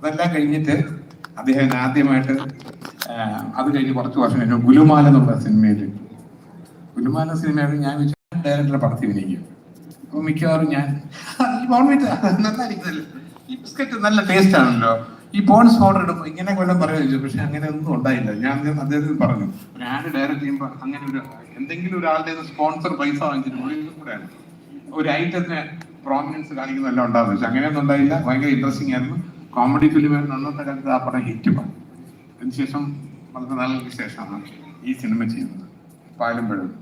അതെല്ലാം കഴിഞ്ഞിട്ട് അദ്ദേഹം ആദ്യമായിട്ട് അത് കഴിഞ്ഞ് കുറച്ച് വർഷം കഴിഞ്ഞു ഗുലുമാല എന്നുള്ള സിനിമയിൽ ഗുലുമാല സിനിമയിൽ ഞാൻ ഡയറക്ടറെ പടത്തിൽ വിനയിക്കും അപ്പൊ മിക്കവാറും ഞാൻ ഈ ബിസ്ക്കറ്റ് നല്ല ടേസ്റ്റ് ആണല്ലോ. ഈ പോൺസ് പൗഡർ ഇടുമ്പോൾ ഇങ്ങനെ കൊല്ലം പറയുമോ പക്ഷെ അങ്ങനെ ഒന്നും ഉണ്ടായില്ല. ഞാൻ അദ്ദേഹത്തിന് പറഞ്ഞു ഞാൻ ആഡ് ഡയറക്റ്റ് ചെയ്യുമ്പോൾ അങ്ങനെ ഒരു എന്തെങ്കിലും ഒരാളുടെ സ്പോൺസർ പൈസ വാങ്ങിച്ചിട്ട് കൂടെയാണ് ഒരു ഐറ്റത്തിന് പ്രോമിനൻസ് കാണിക്കുന്നതെല്ലാം ഉണ്ടാകുന്നു പക്ഷെ അങ്ങനെയൊന്നും ഉണ്ടായില്ല. ഭയങ്കര ഇൻട്രസ്റ്റിംഗ് ആയിരുന്നു. കോമഡി ഫിലിമായിരുന്നു അന്നത്തെ കാലത്ത് ആ പടം ഹിറ്റ് പടം അതിനുശേഷം വളരെ നാളുകൾക്ക് ശേഷമാണ് ഈ സിനിമ ചെയ്യുന്നത്. പാലും പഴവും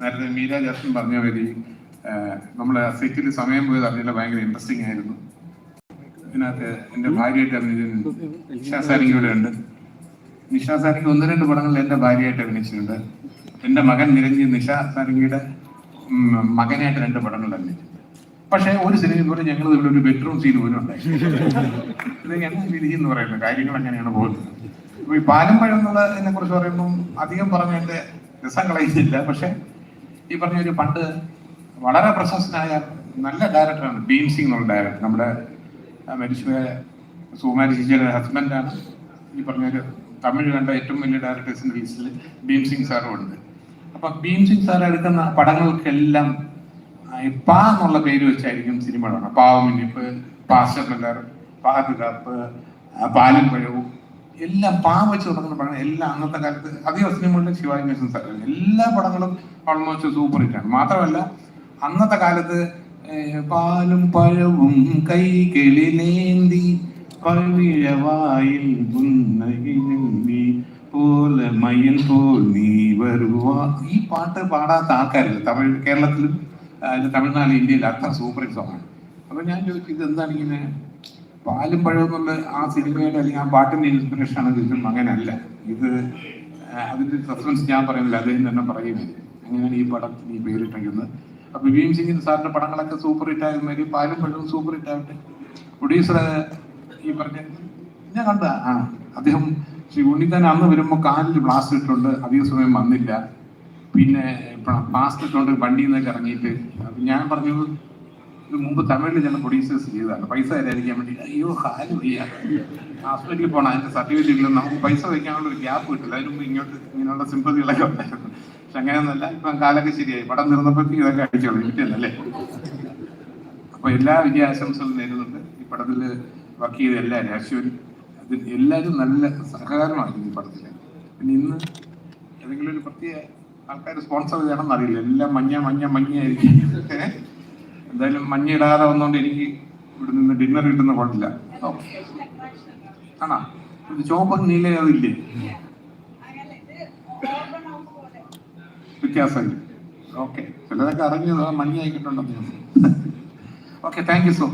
നേരത്തെ മീര ജാസ്മിൻ പറഞ്ഞ മാതിരി നമ്മൾ സെറ്റിൽ സമയം പോയത് അറിഞ്ഞില്ല ഭയങ്കര ഇൻട്രസ്റ്റിംഗ് ആയിരുന്നു. ഇതിനകത്ത് എന്റെ ഭാര്യയായിട്ട് അഭിനയിച്ചിട്ടുണ്ട് നിഷാ സാരിങ് ഇവിടെ ഉണ്ട്. നിഷാ സാരിങ് ഒന്ന് രണ്ട് പടങ്ങളിൽ എന്റെ ഭാര്യയായിട്ട് അഭിനയിച്ചിട്ടുണ്ട്. എന്റെ മകൻ നിരഞ്ജി നിഷാ സാരിങ്ങിയുടെ മകനായിട്ട് രണ്ട് പടങ്ങളിൽ അഭിനയിച്ചിട്ടുണ്ട്. പക്ഷേ ഒരു സിനിമ പോലെ ഞങ്ങൾ ഇവിടെ ഒരു ബെഡ്റൂം സീൻ പോലും ഉണ്ടായി ഇത് ഞങ്ങൾ വിധി എന്ന് പറയുന്നത് കാര്യങ്ങൾ അങ്ങനെയാണ് പോകുന്നത്. അപ്പൊ ഈ പാലും പഴം എന്നുള്ളതിനെ കുറിച്ച് പറയുമ്പോൾ അധികം പറഞ്ഞ എന്റെ രസം കളയുന്നില്ല. പക്ഷെ ഈ പറഞ്ഞ ഒരു പണ്ട് വളരെ പ്രശസ്തനായ നല്ല ഡയറക്ടറാണ് ഭീം സിംഗ് എന്നുള്ള ഡയറക്ടർ നമ്മുടെ മരിച്ചുപോയ സുകുമാരി ചേച്ചിയുടെ ഹസ്ബൻഡാണ് ഈ പറഞ്ഞൊരു തമിഴ് കണ്ട ഏറ്റവും വലിയ ഡയറക്ടേഴ്സിന്റെ ലിസ്റ്റിൽ ഭീം സിംഗ് സാറും ഉണ്ട്. അപ്പൊ ഭീം സിംഗ് സാർ എടുക്കുന്ന പടങ്ങൾക്കെല്ലാം പാ എന്നുള്ള പേര് വെച്ചായിരിക്കും സിനിമ കാണുക പാവമിനിപ്പ് പാസ്റ്റർ പാതുകാപ്പ് പാലും പഴവും എല്ലാം പാ വെച്ച് തുടങ്ങുന്ന പടങ്ങൾ എല്ലാം അന്നത്തെ കാലത്ത് അധികം സിനിമകളിലും ശിവാജി മേശൻ സാർ എല്ലാ പടങ്ങളും ഓൾമോസ്റ്റ് സൂപ്പർ ഹിറ്റാണ് മാത്രമല്ല അന്നത്തെ കാലത്ത് പാലും പഴവും കൈകളിലേന്തി പവിഴവായിൽ പുന്നകിലെന്തി പോലെ മയിൽ പോൽ നീ വരുവാ. ഈ പാട്ട് പാടാത്ത ആൾക്കാരില്ല. തമിഴ് കേരളത്തിലും തമിഴ്നാട് ഇന്ത്യയിൽ അത്ര സൂപ്പർ ഹിറ്റ് സോങ്ങാണ് അപ്പൊ ഞാൻ ചോദിച്ചു ഇത് എന്താണ് ഇങ്ങനെ? പാലും പഴവും എന്നുള്ള ആ സിനിമയുടെ അല്ലെങ്കിൽ ആ പാട്ടിന്റെ ഇൻസ്പിറേഷൻ ആണ് ഇതും അങ്ങനെയല്ല ഇത് അതിന്റെ റെഫറൻസ് ഞാൻ പറയുന്നില്ല അദ്ദേഹം തന്നെ പറയുന്നില്ല അങ്ങനെയാണ് ഈ പടം ഈ പേരിട്ടിരിക്കുന്നത്. അപ്പൊ ഭീം സിംഗിന്റെ സാറിന്റെ പടങ്ങളൊക്കെ സൂപ്പർ ഹിറ്റ് ആകുന്നതിൽ പാലും പഴവും സൂപ്പർ ഹിറ്റ് ആവട്ടെ. പ്രൊഡ്യൂസർ ഈ പറഞ്ഞ ഞാൻ കണ്ട ആ അദ്ദേഹം ശ്രീ ഉണ്ണിത്താൻ അന്ന് വരുമ്പോൾ കാലിൽ ബ്ലാസ്റ്റ് ഇട്ടുണ്ട് അധിക സമയം വന്നില്ല. പിന്നെ പ്ലാസ്റ്റർ ഇട്ടുകൊണ്ട് വണ്ടിയിൽ നിന്നൊക്കെ ഇറങ്ങിയിട്ട് ഞാൻ പറഞ്ഞു ഇത് മുമ്പ് തമിഴിൽ ചില പ്രൊഡ്യൂസേഴ്സ് ചെയ്തതാണ്. പൈസ തരാതിരിക്കാൻ വേണ്ടി. അയ്യോ ഹാൽ വയ്യ. ഹോസ്പിറ്റലിൽ പോകണം അതിന്റെ സർട്ടിഫിക്കറ്റ് ഇല്ല. നമുക്ക് പൈസ വയ്ക്കാനുള്ള ഒരു ഗ്യാപ്പ് കിട്ടില്ല. അതിന് മുമ്പ് ഇങ്ങോട്ട് ഇങ്ങനെയുള്ള സിമ്പതികളൊക്കെ ഉണ്ടായിരുന്നു. പക്ഷെ അങ്ങനെയൊന്നുമല്ല. ഇപ്പം കാലൊക്കെ ശരിയായി. പടം തീർന്നപ്പോഴത്തേക്ക് ഇതൊക്കെ അടിച്ചോളൂ കിട്ടിയല്ലേ അപ്പൊ എല്ലാ വിജയാശംസകളും നേരുന്നുണ്ട്. ഈ പടത്തിൽ വർക്ക് ചെയ്ത എല്ലാവരും അശ്വൻ അതിൽ എല്ലാവരും നല്ല സഹകരണമായിരുന്നു ഈ പടത്തിൽ പിന്നെ ഇന്ന് ഏതെങ്കിലും ഒരു പ്രത്യേക ആൾക്കാർ സ്പോൺസർ ചെയ്യണമെന്ന് അറിയില്ല. എല്ലാം മഞ്ഞ മഞ്ഞ മഞ്ഞ ആയിരിക്കും ഏ? എന്തായാലും മഞ്ഞ ഇടാതെ വന്നുകൊണ്ട് എനിക്ക് ഇവിടെ നിന്ന് ഡിന്നർ കിട്ടുന്ന കുഴപ്പമില്ല. ആണോ? ഇത് ചോപ്പും നീല അതില്ലേ? വ്യത്യാസമില്ല. ഓക്കെ. ചിലതൊക്കെ അറിഞ്ഞത് മഞ്ഞ ആയിക്കിട്ടുണ്ടെന്ന് ഓക്കെ താങ്ക് യു സോ